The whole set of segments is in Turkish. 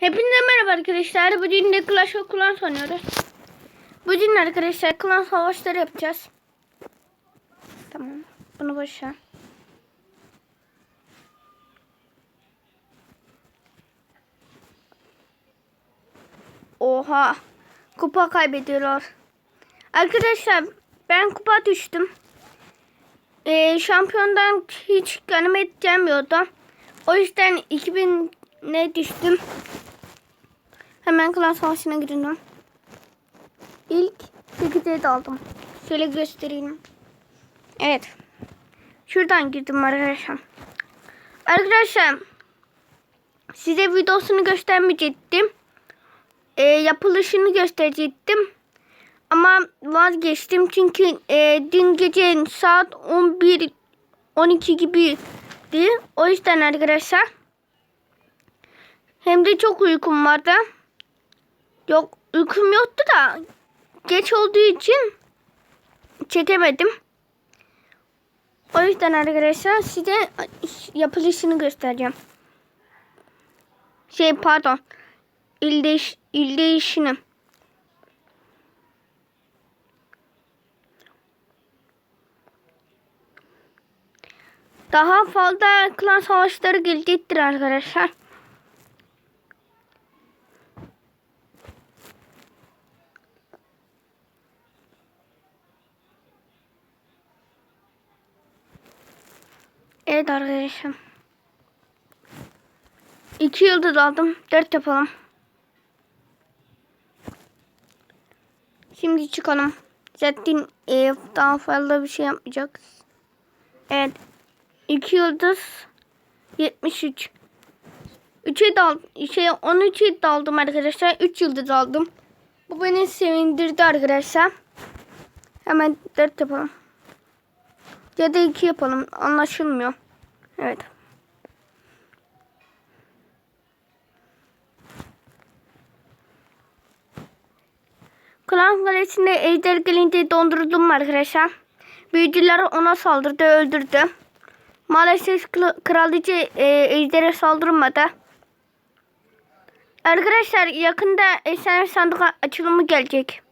Hepinize merhaba arkadaşlar. Bugün de Clash of Clans oynuyoruz. Bugün arkadaşlar klan savaşları yapacağız. Tamam. Bunu boş ver. Oha. Kupa kaybediyorlar. Arkadaşlar ben kupa düştüm. Ee, şampiyondan hiç ganimet gelmiyordu. O yüzden 2000 ne düştüm. Hemen klan savaşına girdim. İlk 8'e daldım. Şöyle göstereyim. Evet. Şuradan girdim arkadaşlar. Arkadaşlar size videosunu göstermeyecektim. Ee, yapılışını gösterecektim. Ama vazgeçtim çünkü e, dün gece saat 11 12 gibiydi. O yüzden arkadaşlar hem de çok uykum vardı. Yok uykum yoktu da geç olduğu için çekemedim. O yüzden arkadaşlar size yapılışını göstereceğim. Şey pardon. İl, değiş. Daha fazla klan savaşları gelecektir arkadaşlar. Evet arkadaşlar. İki yıldız aldım. Dört yapalım. Şimdi çıkalım. Zaten e, daha fazla bir şey yapmayacağız. Evet. İki yıldız. 73. 3'e dal şey 13'e daldım arkadaşlar. 3 yıldız aldım. Bu beni sevindirdi arkadaşlar. Hemen 4 yapalım. Ya da 2 yapalım. Anlaşılmıyor. Evet. Klan kalesinde ejder gelince dondurdum arkadaşlar. Büyücüler ona saldırdı, öldürdü. Maalesef kraliçe e, ejdere saldırmadı. Arkadaşlar yakında efsane sandık açılımı gelecek.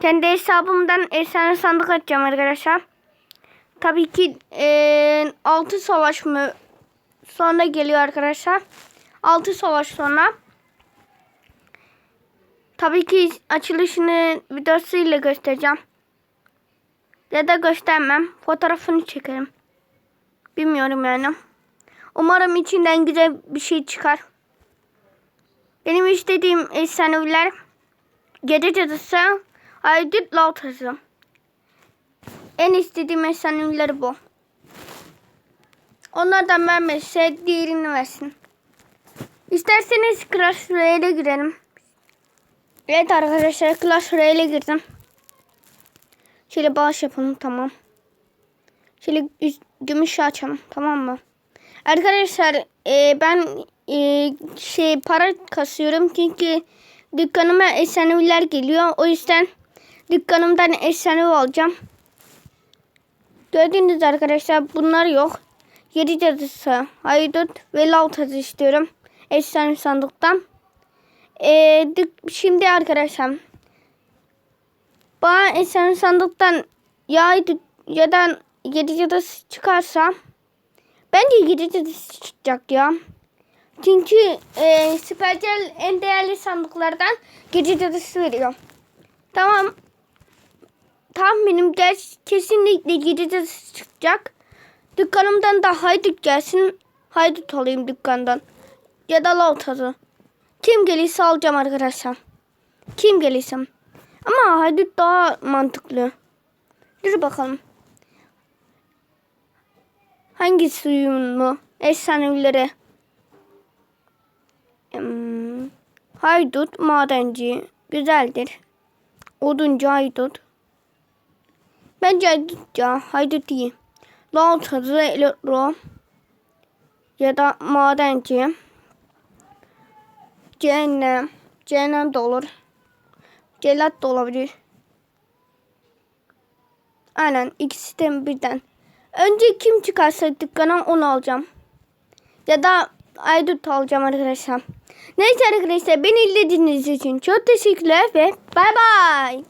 Kendi hesabımdan efsane sandık açacağım arkadaşlar. Tabii ki e, 6 savaş mı sonra geliyor arkadaşlar. 6 savaş sonra. Tabii ki açılışını videosuyla göstereceğim. Ya da göstermem. Fotoğrafını çekerim. Bilmiyorum yani. Umarım içinden güzel bir şey çıkar. Benim istediğim efsaneviler Gece Cadısı, Aydut Lautası. En istediğim efsaneviler bu. Onlardan vermezse diğerini versin. İsterseniz Clash Royale'e girelim. Evet arkadaşlar Clash Royale'e girdim. Şöyle bağış yapalım tamam. Şöyle gümüş açalım tamam mı? Arkadaşlar e, ben e, şey para kasıyorum çünkü dükkanıma efsaneviler geliyor. O yüzden dükkanımdan efsanevi alacağım. Gördüğünüz arkadaşlar bunlar yok. Yedi cadısı, haydut ve lautası istiyorum. Efsane sandıktan. Ee, şimdi arkadaşlar bana efsane sandıktan ya, ya da yedi cadısı çıkarsa bence yedi cadısı çıkacak ya. Çünkü e, Supercell en değerli sandıklardan gece cadısı veriyor. Tamam. Tahminim geç, kesinlikle gece cadısı çıkacak. Dükkanımdan da haydut gelsin. Haydut alayım dükkandan. Ya da lautası. Kim gelirse alacağım arkadaşlar. Kim gelirse. Ama haydut daha mantıklı. Dur bakalım. Hangi suyun mu? Efsanevilere. Hmm. Haydut madenci. Güzeldir. Oduncu haydut. Bence haydut ya. Haydut iyi. Lautası elektro. Ya da madenci. Cehennem. Cehennem de olur. Celat da olabilir. Aynen ikisi de birden. Önce kim çıkarsa dükkana onu alacağım. Ya da Aydut alacağım arkadaşlar. Neyse arkadaşlar beni izlediğiniz için çok teşekkürler ve bay bay.